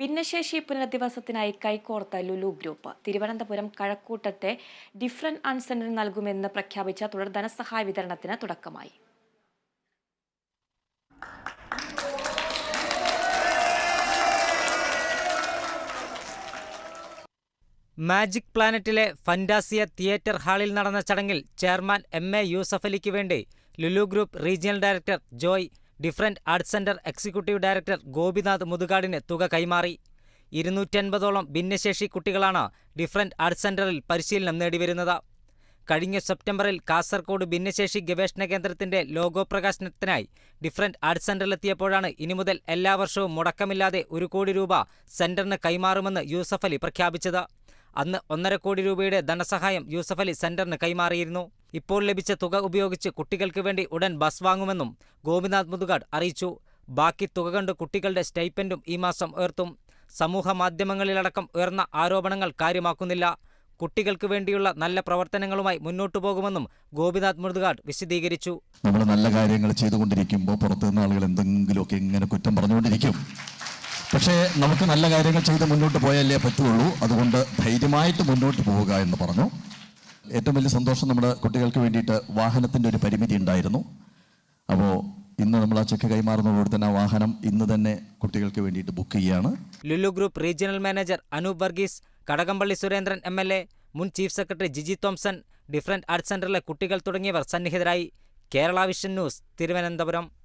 ഭിന്നശേഷി പുനരധിവാസത്തിനായി കൈകോർത്ത ലുലു ഗ്രൂപ്പ് തിരുവനന്തപുരം കഴക്കൂട്ടത്തെ ഡിഫറന്റ് ആൻഡ് സെന്ററിന് നൽകുമെന്ന് പ്രഖ്യാപിച്ച തുടർ ധനസഹായ വിതരണത്തിന് തുടക്കമായി. മാജിക് പ്ലാനറ്റിലെ ഫന്റാസിയ തിയേറ്റർ ഹാളിൽ നടന്ന ചടങ്ങിൽ ചെയർമാൻ എം എ യൂസഫലിക്ക് വേണ്ടി Lulu group regional director Joy different arts centre executive director Gopinath മുതുകാടിന് തുക കൈമാറി. ഇരുന്നൂറ്റൻപതോളം ഭിന്നശേഷി കുട്ടികളാണ് ഡിഫറന്റ് ആർട്സ് സെന്ററിൽ പരിശീലനം നേടിവരുന്നത്. കഴിഞ്ഞ സെപ്റ്റംബറിൽ കാസർഗോഡ് ഭിന്നശേഷി ഗവേഷണ കേന്ദ്രത്തിന്റെ ലോഗോ പ്രകാശനത്തിനായി ഡിഫറന്റ് ആർട്സ് സെന്ററിലെത്തിയപ്പോഴാണ് ഇനി മുതൽ എല്ലാ വർഷവും മുടക്കമില്ലാതെ ഒരു കോടി രൂപ സെന്ററിന് കൈമാറുമെന്ന് യൂസഫ് അലി പ്രഖ്യാപിച്ചത്. അന്ന് ഒന്നര കോടി രൂപയുടെ ധനസഹായം യൂസഫ് അലി കൈമാറിയിരുന്നു. ഇപ്പോൾ ലഭിച്ച തുക ഉപയോഗിച്ച് കുട്ടികൾക്ക് വേണ്ടി ഉടൻ ബസ് വാങ്ങുമെന്നും ഗോപിനാഥ് മുതുകാട് അറിയിച്ചു. ബാക്കി തുക കണ്ട് കുട്ടികളുടെ സ്റ്റൈപ്പൻഡും ഈ മാസം ഉയർത്തും സമൂഹ മാധ്യമങ്ങളിലടക്കം ഉയർന്ന ആരോപണങ്ങൾ കാര്യമാക്കുന്നില്ല. കുട്ടികൾക്ക് വേണ്ടിയുള്ള നല്ല പ്രവർത്തനങ്ങളുമായി മുന്നോട്ടു പോകുമെന്നും ഗോപിനാഥ് മുതുകാട് വിശദീകരിച്ചു. നമ്മൾ നല്ല കാര്യങ്ങൾ ചെയ്തുകൊണ്ടിരിക്കുമ്പോൾ പുറത്തുനിന്ന് ആളുകൾ എന്തെങ്കിലുമൊക്കെ ഇങ്ങനെ കുറ്റം പറഞ്ഞുകൊണ്ടിരിക്കും. പക്ഷേ നമുക്ക് നല്ല കാര്യങ്ങൾ ചെയ്ത് മുന്നോട്ട് പോയാലേ പറ്റുള്ളൂ. അതുകൊണ്ട് ധൈര്യമായിട്ട് മുന്നോട്ട് പോവുക എന്ന് പറഞ്ഞു. ഏറ്റവും വലിയ സന്തോഷം നമ്മുടെ കുട്ടികൾക്ക് വേണ്ടിയിട്ട് വാഹനത്തിന്റെ ഒരു പരിമിതി ഉണ്ടായിരുന്നു. അപ്പോൾ ഇന്ന് നമ്മൾ ആ ചെക്ക് കൈമാറുന്നതോടെ തന്നെ ആ വാഹനം ഇന്ന് തന്നെ കുട്ടികൾക്ക് വേണ്ടിയിട്ട് ബുക്ക് ചെയ്യുകയാണ്. Lulu group regional manager Anoop Varghese Kadakampally Surendran M L A മുൻ chief secretary Giji Thomson different arts സെന്ററിലെ കുട്ടികൾ തുടങ്ങിയവർ സന്നിഹിതരായി. Kerala vision news Thiruvananthapuram.